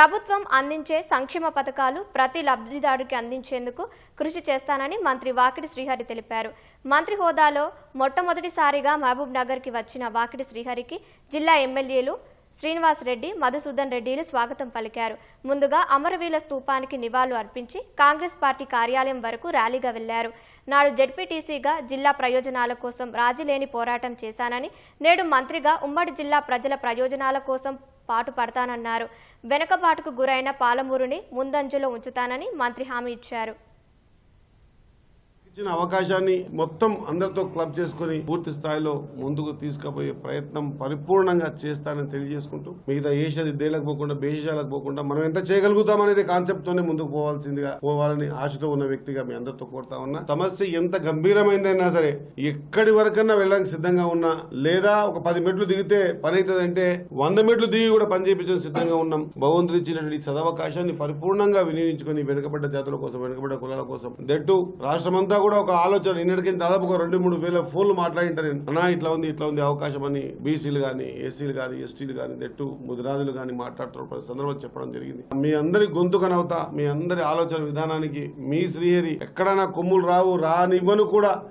ప్రభుత్వం అందించే సంక్షేమ పథకాలు ప్రతి లబ్ధిదారుడికి అందించేందుకు కృషి చేస్తానని మంత్రి వాకిడి శ్రీహరి తెలిపారు. మంత్రి హోదాలో మొట్టమొదటిసారిగా మహబూబ్ నగర్కి వచ్చిన వాకిడి శ్రీహరికి జిల్లా ఎమ్మెల్యేలు శ్రీనివాస్ రెడ్డి మధుసూదన్ రెడ్డిలు స్వాగతం పలికారు. ముందుగా అమరవీల స్తూపానికి నివాళులు అర్పించి కాంగ్రెస్ పార్టీ కార్యాలయం వరకు ర్యాలీగా వెళ్ళారు. నాడు జడ్పీటీసీగా జిల్లా ప్రయోజనాల కోసం రాజీలేని పోరాటం చేశానని నేడు మంత్రిగా ఉమ్మడి జిల్లా ప్రజల ప్రయోజనాల కోసం పాటు పడతానన్నారు. వెనుకబాటుకు గురైన పాలమూరుని ముందంజలో ఉంచుతానని మంత్రి హామీ ఇచ్చారు. ఇచ్చిన అవకాశాన్ని మొత్తం అందరితో క్లబ్ చేసుకుని పూర్తి స్థాయిలో ముందుకు తీసుకుపోయే ప్రయత్నం పరిపూర్ణంగా చేస్తానని తెలియజేసుకుంటూ మిగతా ఏషియాది దేలకు పోకుండా బేషాలకు పోకుండా మనం ఎంత చేయగలుగుతాం అనేది కాన్సెప్ట్ తోనే ముందుకు పోవాల్సిందిగా పోవాలని ఆశతో ఉన్న వ్యక్తిగా మీ అందరితో కోరుతా ఉన్నా. సమస్య ఎంత గంభీరమైందైనా సరే ఎక్కడి వరకన్నా వెళ్ళడానికి సిద్ధంగా ఉన్నా లేదా ఒక పది మెట్లు దిగితే పని అవుతుందంటే వంద మెట్లు దిగి కూడా పని చేయించడం సిద్ధంగా ఉన్నాం. భగవంతుడు ఇచ్చినటువంటి ఈ సదవకాశాన్ని పరిపూర్ణంగా వినియోగించుకొని వెనుకబడ్డ జాతుల కోసం వెనుకబడ్డ కులాల కోసం దట్టు రాష్ట్రమంతా కూడా ఒక ఆలోచన. నిన్నటికి దాదాపు ఒక రెండు మూడు వేల ఫోన్లు మాట్లాడింటారు. నేను. అన్నా ఇట్లా ఉంది ఇట్లా ఉంది అవకాశం అని బీసీలు కానీ ఎస్సీలు కానీ ఎస్టీలు కానీ దట్టు ముదిరాజులు కానీ మాట్లాడుతున్న సందర్భం చెప్పడం జరిగింది. మీ అందరి గొంతు కనవుతా మీ అందరి ఆలోచన విధానానికి మీ శ్రీహరి ఎక్కడైనా కొమ్ములు రావు రానివ్వను కూడా.